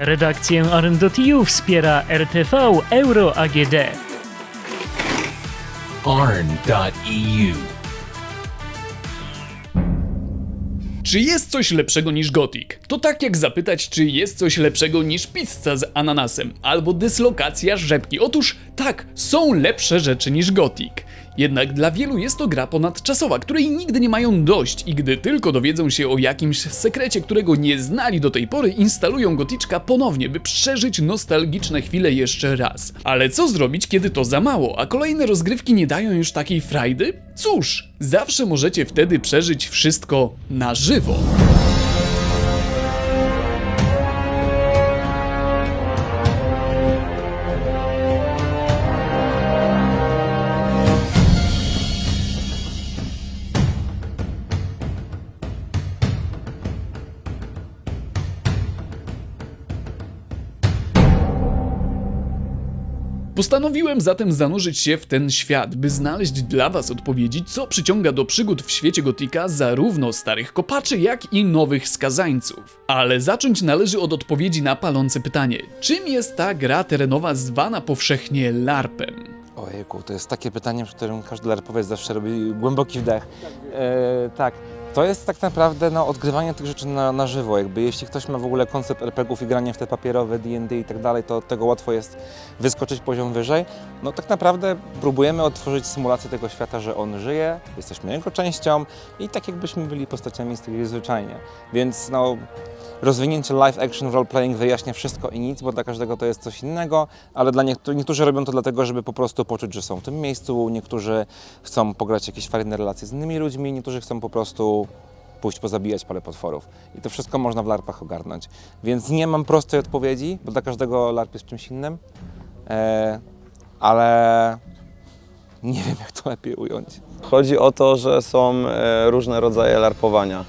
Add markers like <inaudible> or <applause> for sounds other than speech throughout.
Redakcję ARN.eu wspiera RTV Euro AGD. arn.eu. Czy jest coś lepszego niż Gothic? To tak jak zapytać, czy jest coś lepszego niż pizza z ananasem albo dyslokacja rzepki. Otóż tak, są lepsze rzeczy niż Gothic. Jednak dla wielu jest to gra ponadczasowa, której nigdy nie mają dość i gdy tylko dowiedzą się o jakimś sekrecie, którego nie znali do tej pory, instalują Goticzka ponownie, by przeżyć nostalgiczne chwile jeszcze raz. Ale co zrobić, kiedy to za mało, a kolejne rozgrywki nie dają już takiej frajdy? Cóż, zawsze możecie wtedy przeżyć wszystko na żywo. Postanowiłem zatem zanurzyć się w ten świat, by znaleźć dla Was odpowiedzi, co przyciąga do przygód w świecie gotika zarówno starych kopaczy, jak i nowych skazańców. Ale zacząć należy od odpowiedzi na palące pytanie: czym jest ta gra terenowa zwana powszechnie LARPem? Ojejku, to jest takie pytanie, przy którym każdy larpowiec zawsze robi głęboki wdech. E, tak, to jest tak naprawdę no, odgrywanie tych rzeczy na, na żywo. Jakby jeśli ktoś ma w ogóle koncept RPGów i granie w te papierowe D&D i tak dalej, to od tego łatwo jest wyskoczyć poziom wyżej. No tak naprawdę próbujemy odtworzyć symulację tego świata, że on żyje, jesteśmy jego częścią i tak jakbyśmy byli postaciami z tej zwyczajnie. Więc no, rozwinięcie live action role playing wyjaśnia wszystko i nic, bo dla każdego to jest coś innego, ale dla niektórych, niektórzy robią to dlatego, żeby po prostu poczuć, że są w tym miejscu, niektórzy chcą pograć jakieś fajne relacje z innymi ludźmi, niektórzy chcą po prostu pójść pozabijać parę potworów. I to wszystko można w larpach ogarnąć. Więc nie mam prostej odpowiedzi, bo dla każdego larp jest czymś innym, e, ale nie wiem jak to lepiej ująć. Chodzi o to, że są e, różne rodzaje larpowania.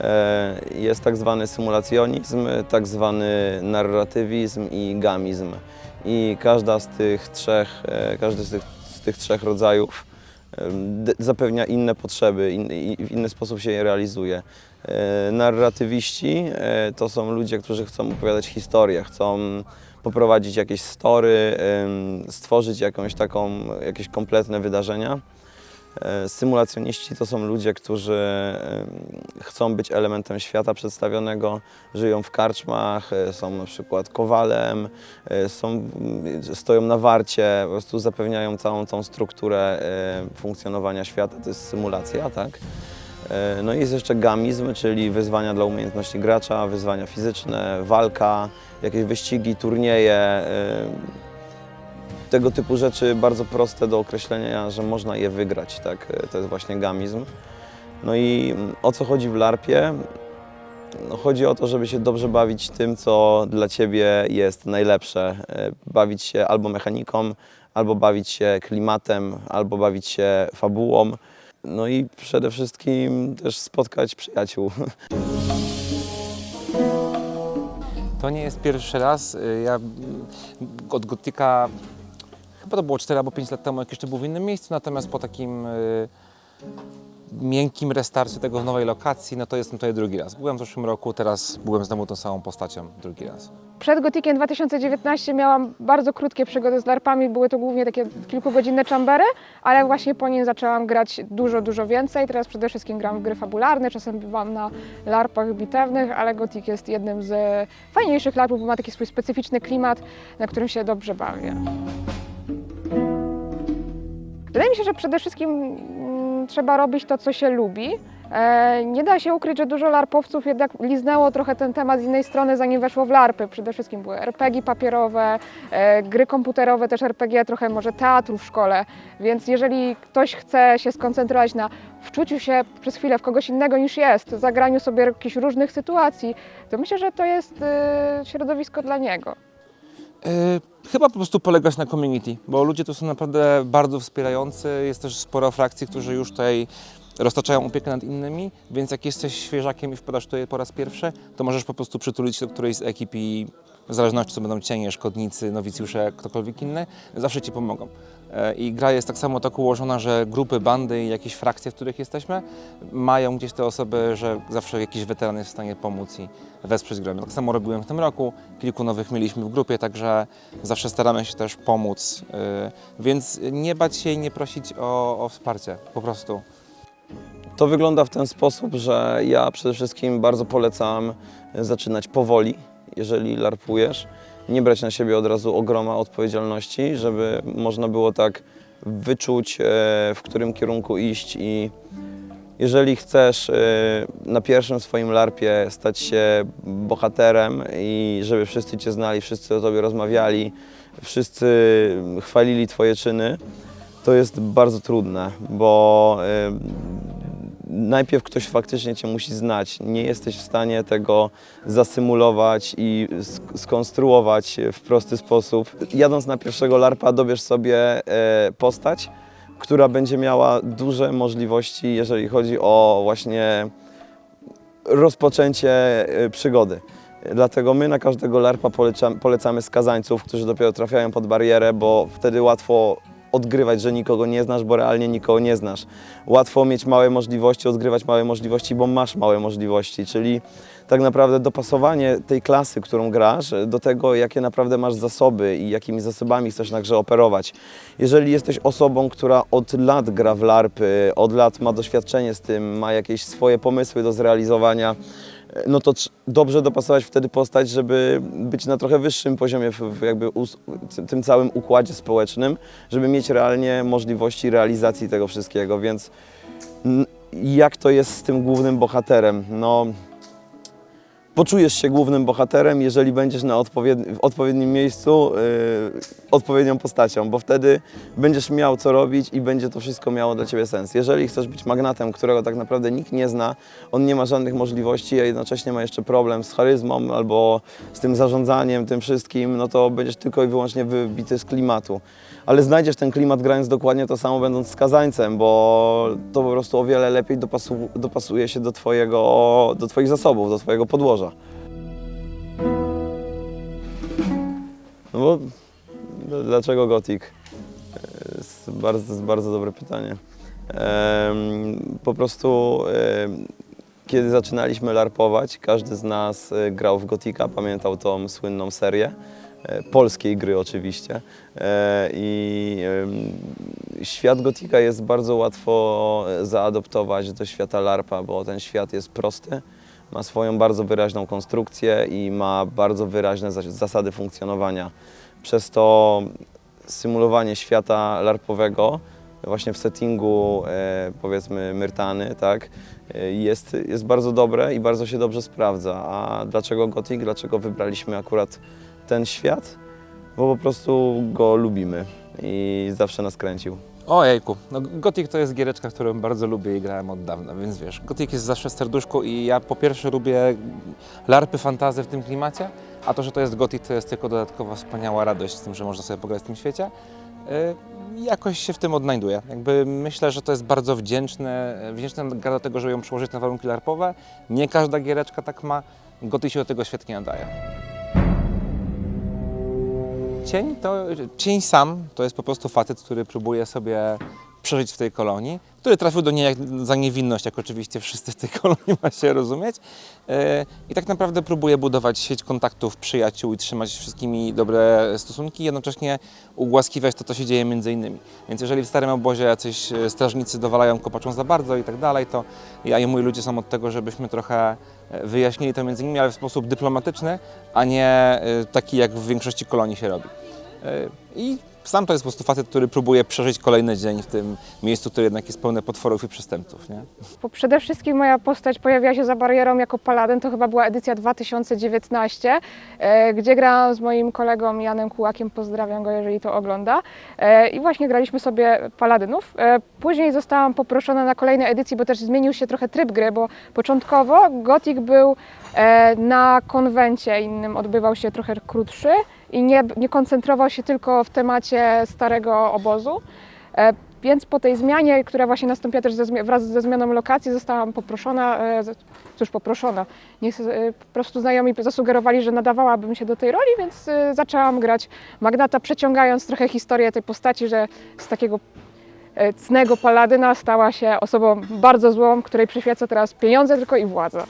E, Jest tak zwany symulacjonizm, tak zwany narratywizm i gamizm. I każda z tych trzech, e, każdy z tych, z tych trzech rodzajów zapewnia inne potrzeby in, w inny sposób się je realizuje. E, Narratywiści e, to są ludzie, którzy chcą opowiadać historię, chcą poprowadzić jakieś story, stworzyć jakąś taką, jakieś kompletne wydarzenia. E, Symulacjoniści to są ludzie, którzy chcą być elementem świata przedstawionego, żyją w karczmach, e, są na przykład kowalem, e, są, stoją na warcie, po prostu zapewniają całą tą strukturę funkcjonowania świata. To jest symulacja, tak? No i jest jeszcze gamizm, czyli wyzwania dla umiejętności gracza, wyzwania fizyczne, walka, jakieś wyścigi, turnieje. E, Tego typu rzeczy bardzo proste do określenia, że można je wygrać, tak? E, To jest właśnie gamizm. No i o co chodzi w larpie? No chodzi o to, żeby się dobrze bawić tym, co dla Ciebie jest najlepsze. E, Bawić się albo mechaniką, albo bawić się klimatem, albo bawić się fabułą. No i przede wszystkim też spotkać przyjaciół. <laughs> To nie jest pierwszy raz. Y, Ja od Gotika chyba to było 4 albo 5 lat temu, jak jeszcze był w innym miejscu, natomiast po takim y, miękkim restarcie tego w nowej lokacji, no to jestem tutaj drugi raz. Byłem w zeszłym roku, teraz byłem znowu tą samą postacią drugi raz. Przed Gotikiem 2019 miałam bardzo krótkie przygody z larpami, były to głównie takie kilkugodzinne chambery, ale właśnie po nim zaczęłam grać dużo, dużo więcej. Teraz przede wszystkim gram w gry fabularne, czasem bywam na larpach bitewnych, ale Gotik jest jednym z fajniejszych larpów, bo ma taki swój specyficzny klimat, na którym się dobrze bawię. Wydaje mi się, że przede wszystkim mm, trzeba robić to, co się lubi. E, nie da się ukryć, że dużo larpowców jednak liznęło trochę ten temat z innej strony, zanim weszło w larpy. Przede wszystkim były RPG papierowe, e, gry komputerowe, też RPG, trochę może teatru w szkole. Więc jeżeli ktoś chce się skoncentrować na wczuciu się przez chwilę w kogoś innego niż jest, zagraniu sobie jakichś różnych sytuacji, to myślę, że to jest e, środowisko dla niego. Y, Chyba po prostu polegać na community, bo ludzie tu są naprawdę bardzo wspierający. Jest też sporo frakcji, którzy już tutaj roztaczają opiekę nad innymi, więc jak jesteś świeżakiem i wpadasz tutaj po raz pierwszy, to możesz po prostu przytulić się do którejś z ekip i w zależności to będą cienie, szkodnicy, nowicjusze, ktokolwiek inny, zawsze Ci pomogą. E, I gra jest tak samo tak ułożona, że grupy, bandy i jakieś frakcje, w których jesteśmy, mają gdzieś te osoby, że zawsze jakiś weteran jest w stanie pomóc i wesprzeć grę. Tak samo robiłem w tym roku, kilku nowych mieliśmy w grupie, także zawsze staramy się też pomóc, e, więc nie bać się i nie prosić o, o wsparcie, po prostu. To wygląda w ten sposób, że ja przede wszystkim bardzo polecam zaczynać powoli, jeżeli larpujesz. Nie brać na siebie od razu ogroma odpowiedzialności, żeby można było tak wyczuć, e, w którym kierunku iść i jeżeli chcesz e, na pierwszym swoim larpie stać się bohaterem i żeby wszyscy Cię znali, wszyscy o Tobie rozmawiali, wszyscy chwalili Twoje czyny, to jest bardzo trudne, bo e, najpierw ktoś faktycznie Cię musi znać. Nie jesteś w stanie tego zasymulować i sk- skonstruować w prosty sposób. Jadąc na pierwszego larpa dobierz sobie e, postać, która będzie miała duże możliwości, jeżeli chodzi o właśnie rozpoczęcie e, przygody. Dlatego my na każdego larpa polecamy skazańców, którzy dopiero trafiają pod barierę, bo wtedy łatwo odgrywać, że nikogo nie znasz, bo realnie nikogo nie znasz. Łatwo mieć małe możliwości, odgrywać małe możliwości, bo masz małe możliwości, czyli tak naprawdę dopasowanie tej klasy, którą grasz, do tego, jakie naprawdę masz zasoby i jakimi zasobami chcesz na operować. Jeżeli jesteś osobą, która od lat gra w larpy, od lat ma doświadczenie z tym, ma jakieś swoje pomysły do zrealizowania, no to dobrze dopasować wtedy postać, żeby być na trochę wyższym poziomie w, jakby tym całym układzie społecznym, żeby mieć realnie możliwości realizacji tego wszystkiego, więc jak to jest z tym głównym bohaterem? No, poczujesz się głównym bohaterem, jeżeli będziesz na w odpowiednim miejscu yy, odpowiednią postacią, bo wtedy będziesz miał co robić i będzie to wszystko miało dla Ciebie sens. Jeżeli chcesz być magnatem, którego tak naprawdę nikt nie zna, on nie ma żadnych możliwości, a jednocześnie ma jeszcze problem z charyzmą albo z tym zarządzaniem, tym wszystkim, no to będziesz tylko i wyłącznie wybity z klimatu. Ale znajdziesz ten klimat grając dokładnie to samo, będąc skazańcem, bo to po prostu o wiele lepiej dopasu, dopasuje się do, twojego, do Twoich zasobów, do Twojego podłoża. No bo dlaczego Gothic? Jest bardzo, to jest bardzo dobre pytanie. Po prostu kiedy zaczynaliśmy larpować, każdy z nas e, grał w Gotika, pamiętał tą słynną serię. e, Polskiej gry oczywiście. E, I świat Gotika jest bardzo łatwo zaadoptować do świata larpa, bo ten świat jest prosty, ma swoją bardzo wyraźną konstrukcję i ma bardzo wyraźne zas- zasady funkcjonowania. Przez to symulowanie świata larpowego właśnie w settingu e, powiedzmy Myrtany, tak, e, jest, jest bardzo dobre i bardzo się dobrze sprawdza. A dlaczego Gothic? Dlaczego wybraliśmy akurat ten świat? Bo po prostu go lubimy i zawsze nas kręcił. Ojejku, no Gothic to jest giereczka, którą bardzo lubię i grałem od dawna, więc wiesz, Gothic jest zawsze w serduszku i ja po pierwsze lubię larpy, fantazy w tym klimacie, a to, że to jest Gothic, to jest tylko dodatkowa wspaniała radość z tym, że można sobie pograć w tym świecie. Yy, Jakoś się w tym odnajduję. Jakby myślę, że to jest bardzo wdzięczne, wdzięczna gra do tego, żeby ją przełożyć na warunki larpowe. Nie każda giereczka tak ma. Gothic się do tego świetnie nadaje. Cień to, cień sam to jest po prostu facet, który próbuje sobie przeżyć w tej kolonii, który trafił do niej jak, za niewinność, jak oczywiście wszyscy w tej <laughs> kolonii ma się rozumieć. E, I tak naprawdę próbuje budować sieć kontaktów, przyjaciół i trzymać wszystkimi dobre stosunki, jednocześnie ugłaskiwać to, co się dzieje między innymi. Więc jeżeli w starym obozie jacyś e, strażnicy dowalają kopaczą za bardzo i tak dalej, to ja i moi ludzie są od tego, żebyśmy trochę wyjaśnili to między nimi, ale w sposób dyplomatyczny, a nie e, taki, jak w większości kolonii się robi. E, I sam to jest po prostu facet, który próbuje przeżyć kolejny dzień w tym miejscu, które jednak jest pełne potworów i przestępców. Nie? Bo przede wszystkim moja postać pojawiła się za barierą jako paladyn, to chyba była edycja 2019, e, gdzie grałam z moim kolegą Janem Kułakiem, pozdrawiam go, jeżeli to ogląda. E, I właśnie graliśmy sobie paladynów. E, Później zostałam poproszona na kolejne edycji, bo też zmienił się trochę tryb gry, bo początkowo Gothic był e, na konwencie innym, odbywał się trochę krótszy i nie, nie koncentrował się tylko w temacie starego obozu. E, Więc po tej zmianie, która właśnie nastąpiła też ze, wraz ze zmianą lokacji, zostałam poproszona, e, cóż poproszona, niech e, po prostu znajomi zasugerowali, że nadawałabym się do tej roli, więc zaczęłam grać Magnata, przeciągając trochę historię tej postaci, że z takiego cnego paladyna stała się osobą bardzo złą, której przyświeca teraz pieniądze tylko i władza.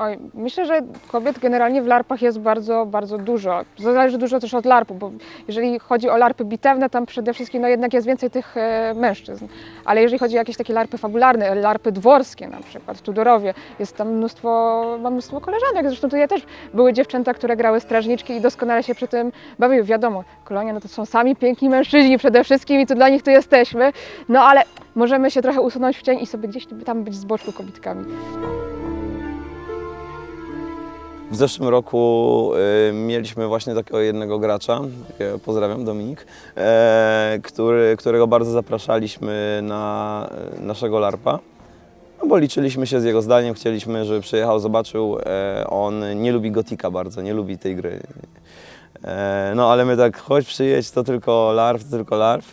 Oj, myślę, że kobiet generalnie w larpach jest bardzo, bardzo dużo. Zależy dużo też od larpu, bo jeżeli chodzi o larpy bitewne, tam przede wszystkim no jednak jest więcej tych e, mężczyzn. Ale jeżeli chodzi o jakieś takie larpy fabularne, larpy dworskie na przykład, Tudorowie, jest tam mnóstwo, mam mnóstwo koleżanek, zresztą tutaj też były dziewczęta, które grały strażniczki i doskonale się przy tym bawiły. Wiadomo, kolonia no to są sami piękni mężczyźni przede wszystkim i to dla nich tu jesteśmy, no ale możemy się trochę usunąć w cień i sobie gdzieś tam być z boczku kobitkami. W zeszłym roku y, mieliśmy właśnie takiego jednego gracza, takiego, pozdrawiam Dominik, e, który, którego bardzo zapraszaliśmy na naszego LARPa. No bo liczyliśmy się z jego zdaniem, chcieliśmy, żeby przyjechał, zobaczył. On nie lubi Gotika bardzo, nie lubi tej gry. No ale my tak, chodź przyjedź, to tylko LARP, to tylko LARP.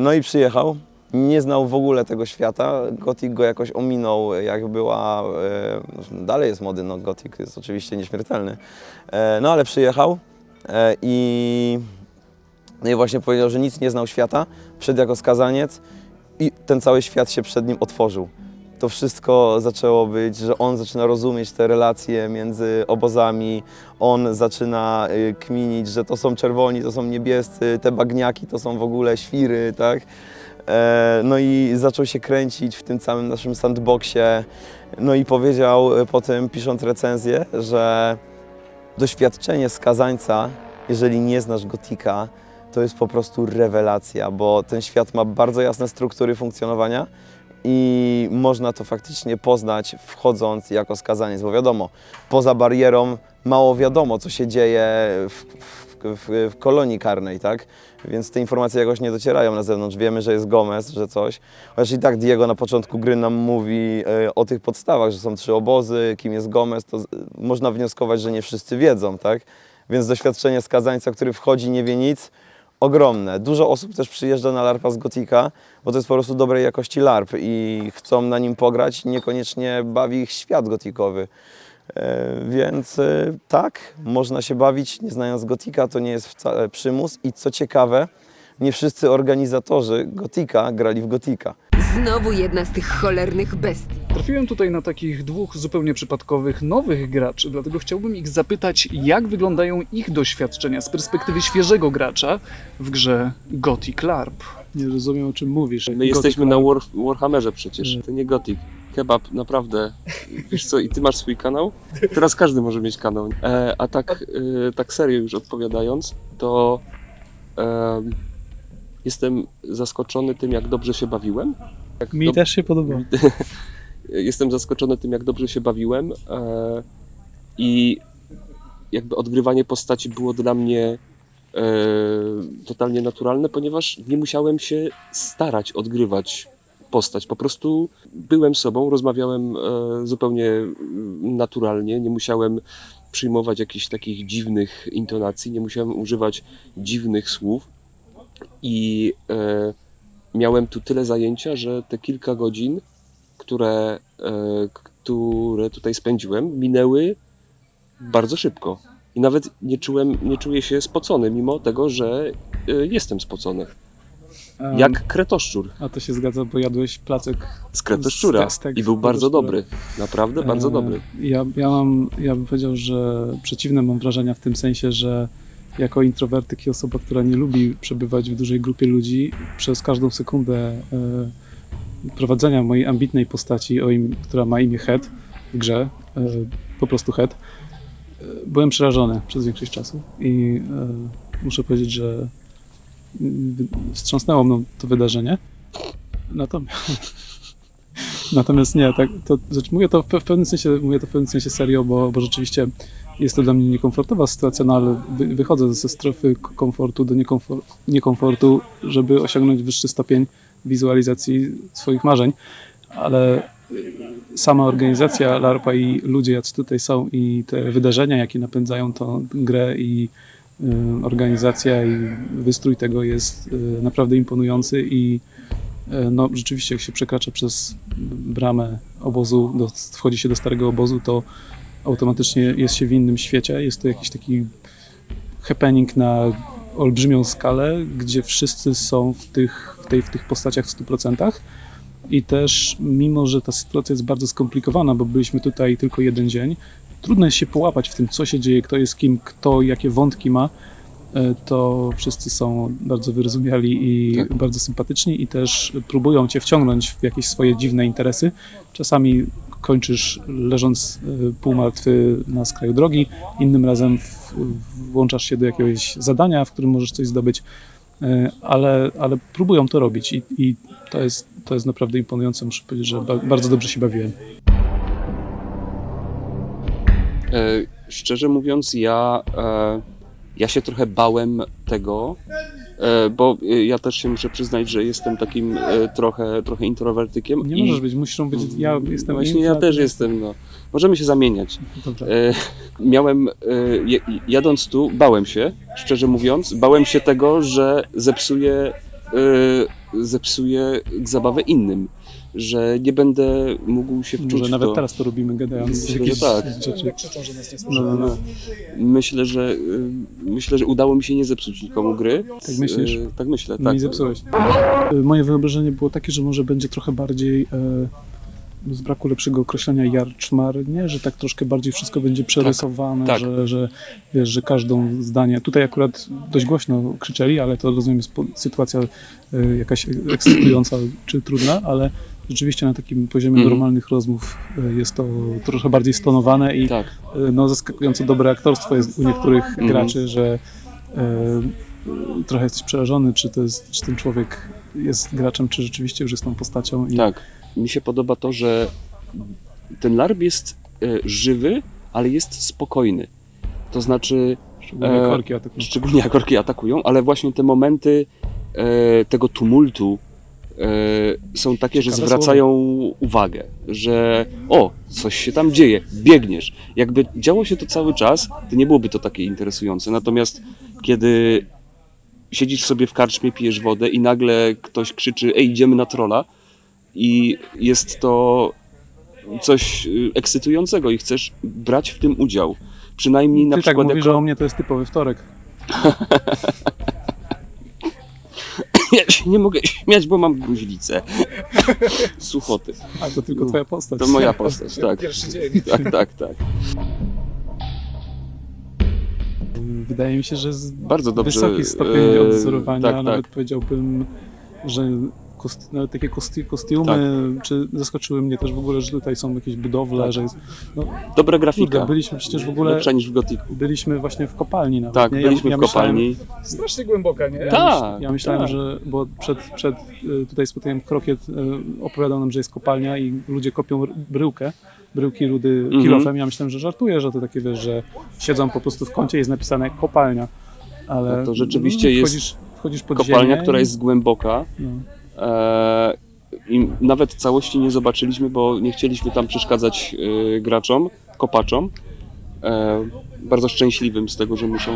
No i przyjechał. Nie znał w ogóle tego świata. Gothic go jakoś ominął, jak była. E, dalej jest mody, no Gothic jest oczywiście nieśmiertelny. E, no ale przyjechał e, i, no i właśnie powiedział, że nic nie znał świata, przed jako skazaniec i ten cały świat się przed nim otworzył. To wszystko zaczęło być, że on zaczyna rozumieć te relacje między obozami, on zaczyna y, kminić, że to są czerwoni, to są niebiescy, te bagniaki to są w ogóle świry, tak? E, No i zaczął się kręcić w tym całym naszym sandboxie. No i powiedział e, potem, pisząc recenzję, że doświadczenie skazańca, jeżeli nie znasz gotika, to jest po prostu rewelacja, bo ten świat ma bardzo jasne struktury funkcjonowania i można to faktycznie poznać wchodząc jako skazaniec, bo wiadomo, poza barierą mało wiadomo, co się dzieje w, w, w, w kolonii karnej, tak? Więc te informacje jakoś nie docierają na zewnątrz. Wiemy, że jest Gomez, że coś. Chociaż i tak Diego na początku gry nam mówi e, o tych podstawach, że są trzy obozy, kim jest Gomez, to z- można wnioskować, że nie wszyscy wiedzą, tak? Więc doświadczenie skazańca, który wchodzi, nie wie nic, ogromne. Dużo osób też przyjeżdża na LARPa z Gotika, bo to jest po prostu dobrej jakości LARP i chcą na nim pograć, niekoniecznie bawi ich świat gotikowy. E, Więc e, tak, można się bawić, nie znając Gotika, to nie jest wcale przymus i co ciekawe, nie wszyscy organizatorzy Gotika grali w Gotika. Znowu jedna z tych cholernych bestii. Trafiłem tutaj na takich dwóch zupełnie przypadkowych nowych graczy, dlatego chciałbym ich zapytać, jak wyglądają ich doświadczenia z perspektywy świeżego gracza w grze Gothic LARP. Nie rozumiem o czym mówisz. My jesteśmy na War, Warhammerze przecież, to nie Gothic. Kebab, naprawdę. Wiesz co, i ty masz swój kanał? Teraz każdy może mieć kanał. E, a tak, e, tak serio już odpowiadając, to em, jestem zaskoczony tym, jak dobrze się bawiłem. Jak Mi dob- też się podoba. <laughs> Jestem zaskoczony tym, jak dobrze się bawiłem e, i jakby odgrywanie postaci było dla mnie e, totalnie naturalne, ponieważ nie musiałem się starać odgrywać postać. Po prostu byłem sobą, rozmawiałem e, zupełnie naturalnie, nie musiałem przyjmować jakichś takich dziwnych intonacji, nie musiałem używać dziwnych słów i e, miałem tu tyle zajęcia, że te kilka godzin które, e, które tutaj spędziłem, minęły bardzo szybko. I nawet nie, czułem, nie czuję się spocony, mimo tego, że jestem spocony. Em, Jak kretoszczur A to się zgadza, bo jadłeś placek. z kretoszczura. z- tak, I był z bardzo dobry. Naprawdę bardzo E, dobry. Ja, ja mam, ja bym powiedział, że przeciwne mam wrażenia w tym sensie, że jako introwertyk i osoba, która nie lubi przebywać w dużej grupie ludzi, przez każdą sekundę e, prowadzenia mojej ambitnej postaci, o im, która ma imię Head w grze, e, po prostu Head, e, byłem przerażony przez większość czasu i e, muszę powiedzieć, że wstrząsnęło mną to wydarzenie. Natomiast Natomiast nie, tak, to, znaczy mówię to w, pe- w pewnym sensie, mówię to w pewnym sensie serio, bo, bo rzeczywiście jest to dla mnie niekomfortowa sytuacja, no ale wy, wychodzę ze strefy komfortu do niekomfor, niekomfortu, żeby osiągnąć wyższy stopień wizualizacji swoich marzeń, ale sama organizacja LARPA i ludzie, jacy tutaj są i te wydarzenia, jakie napędzają tą grę i organizacja i wystrój tego jest y, naprawdę imponujący i y, no, rzeczywiście jak się przekracza przez bramę obozu, do, wchodzi się do starego obozu, to automatycznie jest się w innym świecie. Jest to jakiś taki happening na olbrzymią skalę, gdzie wszyscy są w tych, w tej, w tych postaciach w 100%. I też, mimo że ta sytuacja jest bardzo skomplikowana, bo byliśmy tutaj tylko jeden dzień, trudno jest się połapać w tym, co się dzieje, kto jest kim, kto jakie wątki ma, e, to wszyscy są bardzo wyrozumiali i Tak. bardzo sympatyczni i też próbują cię wciągnąć w jakieś swoje dziwne interesy. Czasami kończysz leżąc e, półmartwy na skraju drogi, innym razem włączasz się do jakiegoś zadania, w którym możesz coś zdobyć, e, ale, ale próbują to robić i, i to, jest, to jest naprawdę imponujące. Muszę powiedzieć, że ba- bardzo dobrze się bawiłem. E, szczerze mówiąc, ja, e, ja się trochę bałem tego, e, bo ja też się muszę przyznać, że jestem takim trochę, trochę introwertykiem. Nie i możesz być, musisz być. Ja jestem. Właśnie ja też jestem, no. Możemy się zamieniać. Miałem, jadąc tu, bałem się, szczerze mówiąc, bałem się tego, że zepsuję, zepsuję zabawę innym, że nie będę mógł się wczuć Może nawet to. teraz to robimy, gadając Myślę, jakieś że tak. rzeczy. No, no, no. Myślę, że y, myślę, że udało mi się nie zepsuć nikomu gry. Tak myślisz? Y, Tak myślę, Nie tak. zepsułeś. E, Moje wyobrażenie było takie, że może będzie trochę bardziej e, z braku lepszego określenia jarczmarnie, że tak troszkę bardziej wszystko będzie przerysowane, tak. Że, że wiesz, że każdą zdanie. Tutaj akurat dość głośno krzyczeli, ale to rozumiem jest sytuacja jakaś ekscytująca czy trudna, ale rzeczywiście na takim poziomie Mhm. normalnych rozmów e, jest to trochę bardziej stonowane i Tak. E, no, zaskakująco dobre aktorstwo jest u niektórych Mhm. graczy, że e, trochę jesteś przerażony, czy, to jest, czy ten człowiek jest graczem, czy rzeczywiście już jest tą postacią. I Tak. Mi się podoba to, że ten larb jest e, żywy, ale jest spokojny. To znaczy, Szczególnie E, korki atakują. szczególnie jak orki atakują, ale właśnie te momenty e, tego tumultu są takie, że zwracają uwagę, że o, coś się tam dzieje, biegniesz. Jakby działo się to cały czas, to nie byłoby to takie interesujące. Natomiast kiedy siedzisz sobie w karczmie, pijesz wodę i nagle ktoś krzyczy, ej, idziemy na trolla i jest to coś y, ekscytującego i chcesz brać w tym udział. Przynajmniej na Ty tak przykład mówisz, jako... że o mnie to jest typowy wtorek. <laughs> Ja się nie mogę śmiać, bo mam gruźlicę. Suchoty. A to tylko twoja postać. To moja postać, tak. Pierwszy dzień. <laughs> Tak, tak, tak. Wydaje mi się, że jest Bardzo dobrze. wysoki stopień e, odwzorowania, tak, nawet tak. powiedziałbym, że kost, nawet takie kosti, kostiumy, czy zaskoczyły mnie też w ogóle, że tutaj są jakieś budowle, Tak. że jest, no, Dobra kurde, grafika. byliśmy przecież w ogóle, Lepsza niż w Gotiku. byliśmy właśnie w kopalni nawet, Tak, nie? byliśmy ja, w ja myślałem, kopalni. Strasznie głęboka, nie? Ja, Tak, ja myślałem, tak. że bo przed, przed y, tutaj spotkaniem Krokiet y, opowiadał nam, że jest kopalnia i ludzie kopią bryłkę, bryłki rudy Mhm. kilofem. Ja myślałem, że żartuje, że to takie wiesz, że siedzą po prostu w kącie i jest napisane kopalnia. Ale No to rzeczywiście no, jest wchodzisz, wchodzisz pod Kopalnia, ziemię która jest głęboka. No. E, I nawet całości nie zobaczyliśmy, bo nie chcieliśmy tam przeszkadzać e, graczom, kopaczom. E, bardzo szczęśliwym z tego, że muszą,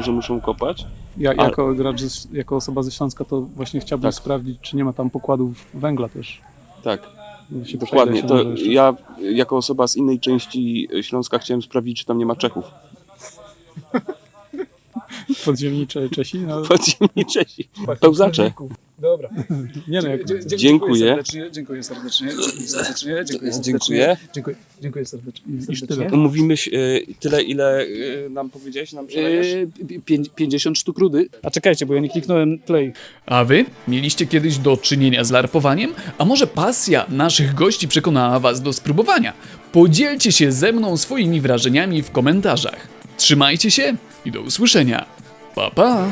że muszą kopać. Ja, jako gracz, jako osoba ze Śląska, to właśnie chciałbym Tak. sprawdzić, czy nie ma tam pokładów węgla też. Tak, Się dokładnie. To ja jako osoba z innej części Śląska chciałem sprawdzić, czy tam nie ma Czechów. <laughs> Podziemnicze Czesi? No, Podziemni Czesi. Pełzacze. Dobra. nie no, jak, dzie- Dziękuję. serdecznie, Dziękuję serdecznie. Dziękuję serdecznie. Dziękuję serdecznie. Dziękuję. Dziękuję, dziękuję serdecznie. Serdecznie. tyle. Mówimy e, tyle, ile e, nam powiedziałeś, nam przelejesz? Eee, pię- 50 sztuk rudy. A czekajcie, bo ja nie kliknąłem play. A wy? Mieliście kiedyś do czynienia z larpowaniem? A może pasja naszych gości przekonała was do spróbowania? Podzielcie się ze mną swoimi wrażeniami w komentarzach. Trzymajcie się i do usłyszenia. Pa pa!